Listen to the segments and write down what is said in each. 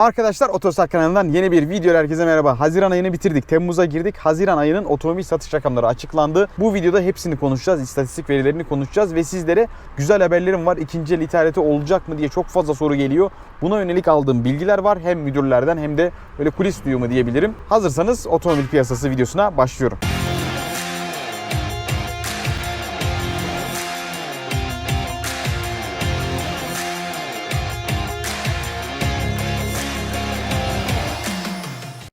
Arkadaşlar Otosat kanalından yeni bir video herkese merhaba. Haziran ayını bitirdik. Temmuz'a girdik. Haziran ayının otomobil satış rakamları açıklandı. Bu videoda hepsini konuşacağız. istatistik verilerini konuşacağız ve sizlere güzel haberlerim var. İkinci el ithalatı olacak mı diye çok fazla soru geliyor. Buna yönelik aldığım bilgiler var. Hem müdürlerden hem de böyle kulis duyumu diyebilirim. Hazırsanız otomobil piyasası videosuna başlıyorum.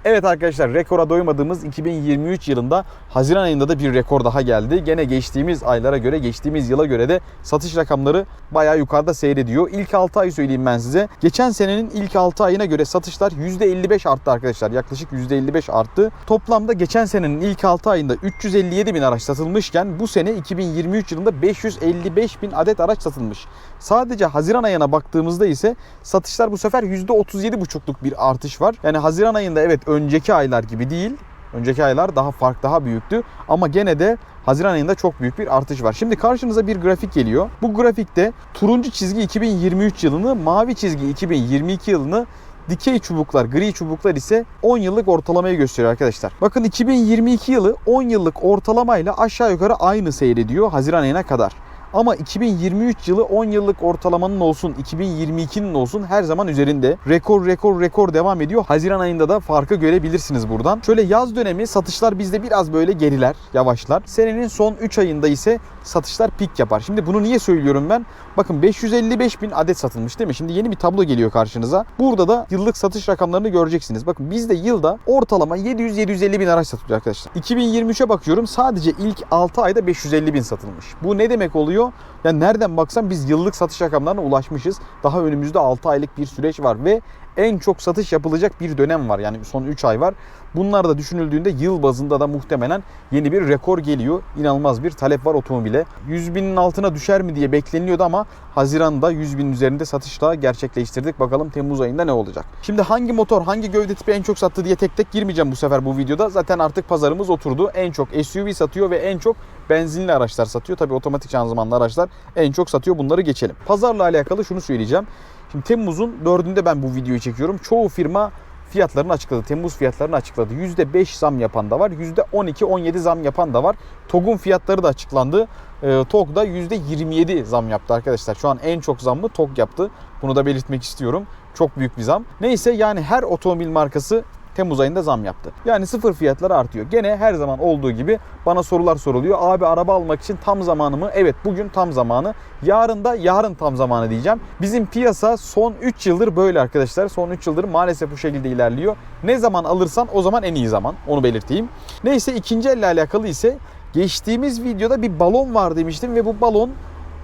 Evet arkadaşlar rekora doymadığımız 2023 yılında Haziran ayında da bir rekor daha geldi. Gene geçtiğimiz aylara göre, geçtiğimiz yıla göre de satış rakamları bayağı yukarıda seyrediyor. İlk 6 ay söyleyeyim ben size. Geçen senenin ilk 6 ayına göre satışlar %55 arttı arkadaşlar. Yaklaşık %55 arttı. Toplamda geçen senenin ilk 6 ayında 357 bin araç satılmışken bu sene 2023 yılında 555 bin adet araç satılmış. Sadece Haziran ayına baktığımızda ise satışlar bu sefer %37,5'luk bir artış var. Yani Haziran ayında evet önceki aylar gibi değil. Önceki aylar daha fark daha büyüktü ama gene de Haziran ayında çok büyük bir artış var. Şimdi karşınıza bir grafik geliyor. Bu grafikte turuncu çizgi 2023 yılını, mavi çizgi 2022 yılını Dikey çubuklar, gri çubuklar ise 10 yıllık ortalamayı gösteriyor arkadaşlar. Bakın 2022 yılı 10 yıllık ortalamayla aşağı yukarı aynı seyrediyor Haziran ayına kadar. Ama 2023 yılı 10 yıllık ortalamanın olsun, 2022'nin olsun her zaman üzerinde. Rekor rekor rekor devam ediyor. Haziran ayında da farkı görebilirsiniz buradan. Şöyle yaz dönemi satışlar bizde biraz böyle geriler, yavaşlar. Senenin son 3 ayında ise satışlar pik yapar. Şimdi bunu niye söylüyorum ben? Bakın 555 bin adet satılmış değil mi? Şimdi yeni bir tablo geliyor karşınıza. Burada da yıllık satış rakamlarını göreceksiniz. Bakın bizde yılda ortalama 700-750 bin araç satılıyor arkadaşlar. 2023'e bakıyorum sadece ilk 6 ayda 550 bin satılmış. Bu ne demek oluyor? Yani nereden baksan biz yıllık satış rakamlarına ulaşmışız. Daha önümüzde 6 aylık bir süreç var ve en çok satış yapılacak bir dönem var. Yani son 3 ay var. Bunlar da düşünüldüğünde yıl bazında da muhtemelen yeni bir rekor geliyor. İnanılmaz bir talep var otomobile. 100 binin altına düşer mi diye bekleniyordu ama Haziran'da 100 binin üzerinde satışla gerçekleştirdik. Bakalım Temmuz ayında ne olacak? Şimdi hangi motor, hangi gövde tipi en çok sattı diye tek tek girmeyeceğim bu sefer bu videoda. Zaten artık pazarımız oturdu. En çok SUV satıyor ve en çok benzinli araçlar satıyor. Tabii otomatik şanzımanlı araçlar en çok satıyor. Bunları geçelim. Pazarla alakalı şunu söyleyeceğim. Şimdi Temmuz'un 4'ünde ben bu videoyu çekiyorum. Çoğu firma fiyatlarını açıkladı. Temmuz fiyatlarını açıkladı. %5 zam yapan da var. %12-17 zam yapan da var. TOG'un fiyatları da açıklandı. E, TOG da %27 zam yaptı arkadaşlar. Şu an en çok zammı TOG yaptı. Bunu da belirtmek istiyorum. Çok büyük bir zam. Neyse yani her otomobil markası Temmuz ayında zam yaptı. Yani sıfır fiyatları artıyor. Gene her zaman olduğu gibi bana sorular soruluyor. Abi araba almak için tam zamanı mı? Evet bugün tam zamanı. Yarın da yarın tam zamanı diyeceğim. Bizim piyasa son 3 yıldır böyle arkadaşlar. Son 3 yıldır maalesef bu şekilde ilerliyor. Ne zaman alırsan o zaman en iyi zaman. Onu belirteyim. Neyse ikinci elle alakalı ise geçtiğimiz videoda bir balon var demiştim ve bu balon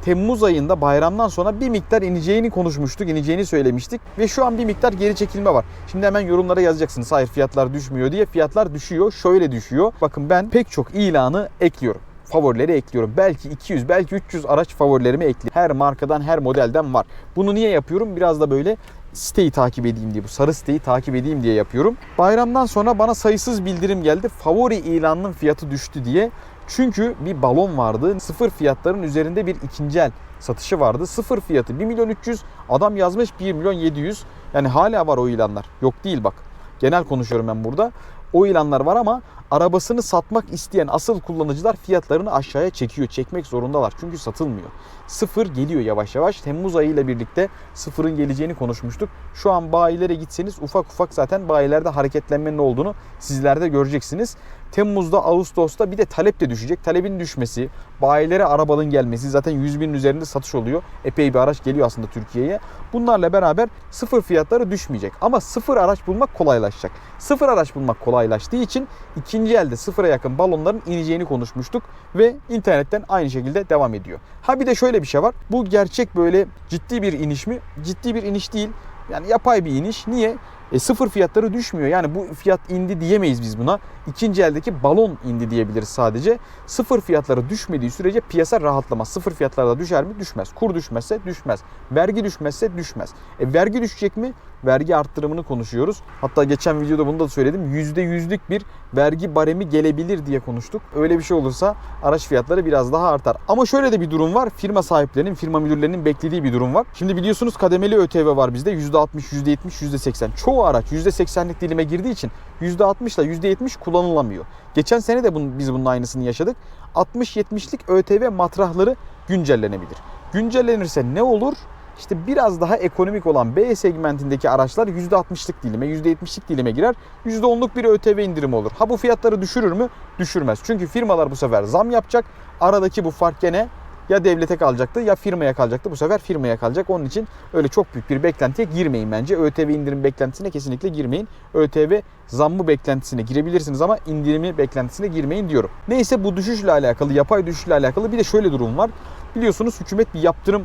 Temmuz ayında bayramdan sonra bir miktar ineceğini konuşmuştuk, ineceğini söylemiştik ve şu an bir miktar geri çekilme var. Şimdi hemen yorumlara yazacaksınız. Hayır fiyatlar düşmüyor diye. Fiyatlar düşüyor. Şöyle düşüyor. Bakın ben pek çok ilanı ekliyorum favorileri ekliyorum. Belki 200, belki 300 araç favorilerimi ekliyorum. Her markadan, her modelden var. Bunu niye yapıyorum? Biraz da böyle siteyi takip edeyim diye, bu sarı siteyi takip edeyim diye yapıyorum. Bayramdan sonra bana sayısız bildirim geldi. Favori ilanının fiyatı düştü diye. Çünkü bir balon vardı. Sıfır fiyatların üzerinde bir ikinci el satışı vardı. Sıfır fiyatı 1 milyon 300 adam yazmış 1 milyon 700. Yani hala var o ilanlar. Yok değil bak. Genel konuşuyorum ben burada. O ilanlar var ama arabasını satmak isteyen asıl kullanıcılar fiyatlarını aşağıya çekiyor. Çekmek zorundalar. Çünkü satılmıyor. Sıfır geliyor yavaş yavaş. Temmuz ayı ile birlikte sıfırın geleceğini konuşmuştuk. Şu an bayilere gitseniz ufak ufak zaten bayilerde hareketlenmenin olduğunu sizler de göreceksiniz. Temmuz'da, Ağustos'ta bir de talep de düşecek. Talebin düşmesi, bayilere arabanın gelmesi zaten 100 binin üzerinde satış oluyor. Epey bir araç geliyor aslında Türkiye'ye. Bunlarla beraber sıfır fiyatları düşmeyecek. Ama sıfır araç bulmak kolaylaşacak. Sıfır araç bulmak kolaylaştığı için ikinci elde sıfıra yakın balonların ineceğini konuşmuştuk. Ve internetten aynı şekilde devam ediyor. Ha bir de şöyle bir şey var. Bu gerçek böyle ciddi bir iniş mi? Ciddi bir iniş değil. Yani yapay bir iniş. Niye? E, sıfır fiyatları düşmüyor. Yani bu fiyat indi diyemeyiz biz buna. İkinci eldeki balon indi diyebiliriz sadece. Sıfır fiyatları düşmediği sürece piyasa rahatlamaz. Sıfır fiyatlarda düşer mi? Düşmez. Kur düşmezse düşmez. Vergi düşmezse düşmez. E, vergi düşecek mi? vergi arttırımını konuşuyoruz. Hatta geçen videoda bunu da söyledim. %100'lük bir vergi baremi gelebilir diye konuştuk. Öyle bir şey olursa araç fiyatları biraz daha artar. Ama şöyle de bir durum var. Firma sahiplerinin, firma müdürlerinin beklediği bir durum var. Şimdi biliyorsunuz kademeli ÖTV var bizde. %60, %70, %80. Çoğu araç %80'lik dilime girdiği için %60 ile %70 kullanılamıyor. Geçen sene de bunu, biz bunun aynısını yaşadık. 60-70'lik ÖTV matrahları güncellenebilir. Güncellenirse ne olur? İşte biraz daha ekonomik olan B segmentindeki araçlar %60'lık dilime, %70'lik dilime girer. %10'luk bir ÖTV indirimi olur. Ha bu fiyatları düşürür mü? Düşürmez. Çünkü firmalar bu sefer zam yapacak. Aradaki bu fark gene ya devlete kalacaktı ya firmaya kalacaktı. Bu sefer firmaya kalacak. Onun için öyle çok büyük bir beklentiye girmeyin bence. ÖTV indirim beklentisine kesinlikle girmeyin. ÖTV zammı beklentisine girebilirsiniz ama indirimi beklentisine girmeyin diyorum. Neyse bu düşüşle alakalı, yapay düşüşle alakalı bir de şöyle durum var. Biliyorsunuz hükümet bir yaptırım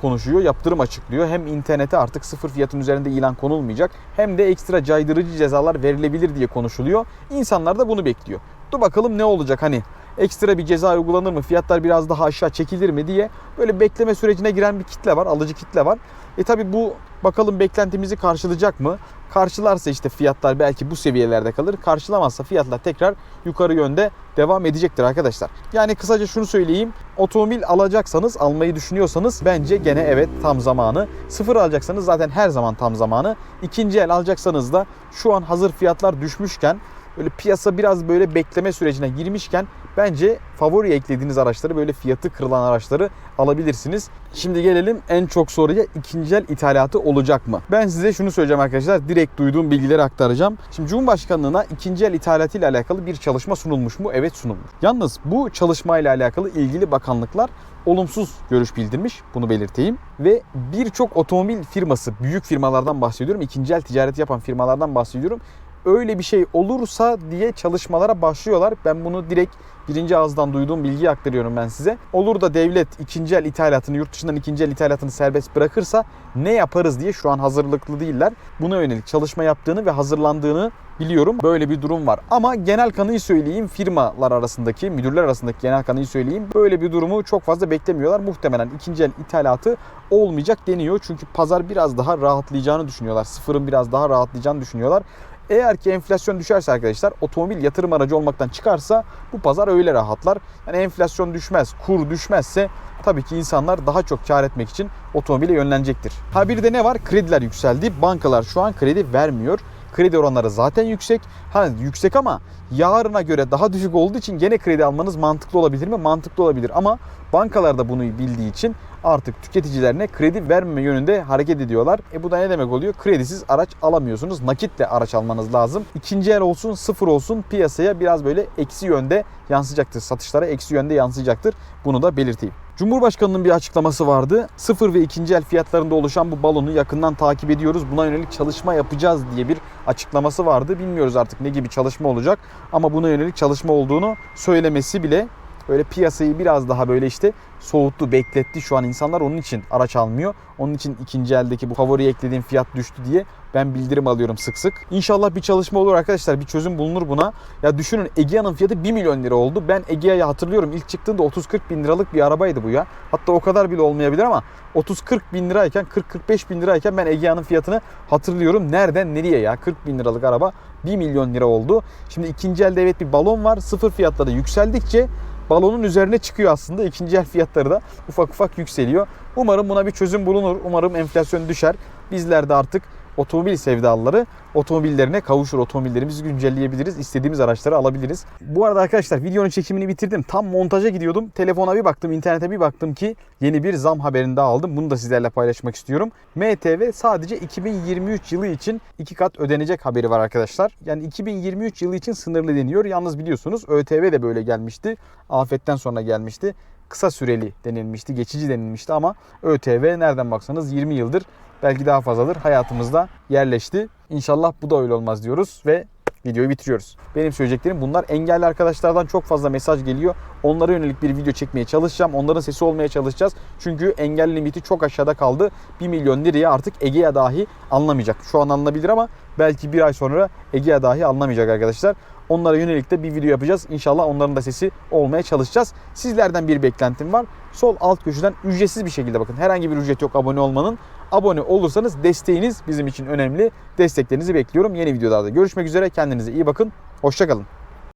konuşuyor, yaptırım açıklıyor. Hem internete artık sıfır fiyatın üzerinde ilan konulmayacak hem de ekstra caydırıcı cezalar verilebilir diye konuşuluyor. İnsanlar da bunu bekliyor. Dur bakalım ne olacak hani ekstra bir ceza uygulanır mı, fiyatlar biraz daha aşağı çekilir mi diye böyle bekleme sürecine giren bir kitle var, alıcı kitle var. E tabi bu bakalım beklentimizi karşılayacak mı? Karşılarsa işte fiyatlar belki bu seviyelerde kalır. Karşılamazsa fiyatlar tekrar yukarı yönde devam edecektir arkadaşlar. Yani kısaca şunu söyleyeyim. Otomobil alacaksanız, almayı düşünüyorsanız bence gene evet tam zamanı. Sıfır alacaksanız zaten her zaman tam zamanı. İkinci el alacaksanız da şu an hazır fiyatlar düşmüşken böyle piyasa biraz böyle bekleme sürecine girmişken bence favori eklediğiniz araçları böyle fiyatı kırılan araçları alabilirsiniz. Şimdi gelelim en çok soruya ikinci el ithalatı olacak mı? Ben size şunu söyleyeceğim arkadaşlar. Direkt duyduğum bilgileri aktaracağım. Şimdi Cumhurbaşkanlığına ikinci el ithalatı ile alakalı bir çalışma sunulmuş mu? Evet sunulmuş. Yalnız bu çalışma ile alakalı ilgili bakanlıklar olumsuz görüş bildirmiş. Bunu belirteyim. Ve birçok otomobil firması, büyük firmalardan bahsediyorum. ikinci el ticareti yapan firmalardan bahsediyorum öyle bir şey olursa diye çalışmalara başlıyorlar. Ben bunu direkt birinci ağızdan duyduğum bilgiyi aktarıyorum ben size. Olur da devlet ikinci el ithalatını, yurt dışından ikinci el ithalatını serbest bırakırsa ne yaparız diye şu an hazırlıklı değiller. Buna yönelik çalışma yaptığını ve hazırlandığını biliyorum. Böyle bir durum var. Ama genel kanıyı söyleyeyim. Firmalar arasındaki, müdürler arasındaki genel kanıyı söyleyeyim. Böyle bir durumu çok fazla beklemiyorlar. Muhtemelen ikinci el ithalatı olmayacak deniyor. Çünkü pazar biraz daha rahatlayacağını düşünüyorlar. Sıfırın biraz daha rahatlayacağını düşünüyorlar. Eğer ki enflasyon düşerse arkadaşlar otomobil yatırım aracı olmaktan çıkarsa bu pazar öyle rahatlar. Yani enflasyon düşmez, kur düşmezse tabii ki insanlar daha çok kar etmek için otomobile yönlenecektir. Ha bir de ne var? Krediler yükseldi. Bankalar şu an kredi vermiyor. Kredi oranları zaten yüksek. Ha yüksek ama yarına göre daha düşük olduğu için gene kredi almanız mantıklı olabilir mi? Mantıklı olabilir ama bankalar da bunu bildiği için artık tüketicilerine kredi vermeme yönünde hareket ediyorlar. E bu da ne demek oluyor? Kredisiz araç alamıyorsunuz. Nakitle araç almanız lazım. İkinci el olsun, sıfır olsun piyasaya biraz böyle eksi yönde yansıyacaktır. Satışlara eksi yönde yansıyacaktır. Bunu da belirteyim. Cumhurbaşkanının bir açıklaması vardı. Sıfır ve ikinci el fiyatlarında oluşan bu balonu yakından takip ediyoruz. Buna yönelik çalışma yapacağız diye bir açıklaması vardı. Bilmiyoruz artık ne gibi çalışma olacak ama buna yönelik çalışma olduğunu söylemesi bile böyle piyasayı biraz daha böyle işte soğuttu, bekletti. Şu an insanlar onun için araç almıyor. Onun için ikinci eldeki bu favori eklediğim fiyat düştü diye ben bildirim alıyorum sık sık. İnşallah bir çalışma olur arkadaşlar. Bir çözüm bulunur buna. Ya düşünün Egea'nın fiyatı 1 milyon lira oldu. Ben Egea'yı hatırlıyorum. İlk çıktığında 30-40 bin liralık bir arabaydı bu ya. Hatta o kadar bile olmayabilir ama 30-40 bin lirayken 40-45 bin lirayken ben Egea'nın fiyatını hatırlıyorum. Nereden nereye ya? 40 bin liralık araba 1 milyon lira oldu. Şimdi ikinci elde evet bir balon var. Sıfır fiyatları yükseldikçe balonun üzerine çıkıyor aslında. İkinci el fiyatları da ufak ufak yükseliyor. Umarım buna bir çözüm bulunur. Umarım enflasyon düşer. Bizler de artık otomobil sevdalıları otomobillerine kavuşur. Otomobillerimizi güncelleyebiliriz. İstediğimiz araçları alabiliriz. Bu arada arkadaşlar videonun çekimini bitirdim. Tam montaja gidiyordum. Telefona bir baktım, internete bir baktım ki yeni bir zam haberini daha aldım. Bunu da sizlerle paylaşmak istiyorum. MTV sadece 2023 yılı için iki kat ödenecek haberi var arkadaşlar. Yani 2023 yılı için sınırlı deniyor. Yalnız biliyorsunuz ÖTV de böyle gelmişti. Afetten sonra gelmişti kısa süreli denilmişti, geçici denilmişti ama ÖTV nereden baksanız 20 yıldır belki daha fazladır hayatımızda yerleşti. İnşallah bu da öyle olmaz diyoruz ve videoyu bitiriyoruz. Benim söyleyeceklerim bunlar. Engelli arkadaşlardan çok fazla mesaj geliyor. Onlara yönelik bir video çekmeye çalışacağım. Onların sesi olmaya çalışacağız. Çünkü engel limiti çok aşağıda kaldı. 1 milyon liraya artık Egea dahi anlamayacak. Şu an anlayabilir ama belki bir ay sonra Egea dahi anlamayacak arkadaşlar. Onlara yönelik de bir video yapacağız. İnşallah onların da sesi olmaya çalışacağız. Sizlerden bir beklentim var. Sol alt köşeden ücretsiz bir şekilde bakın. Herhangi bir ücret yok abone olmanın. Abone olursanız desteğiniz bizim için önemli. Desteklerinizi bekliyorum. Yeni videolarda görüşmek üzere. Kendinize iyi bakın. Hoşçakalın.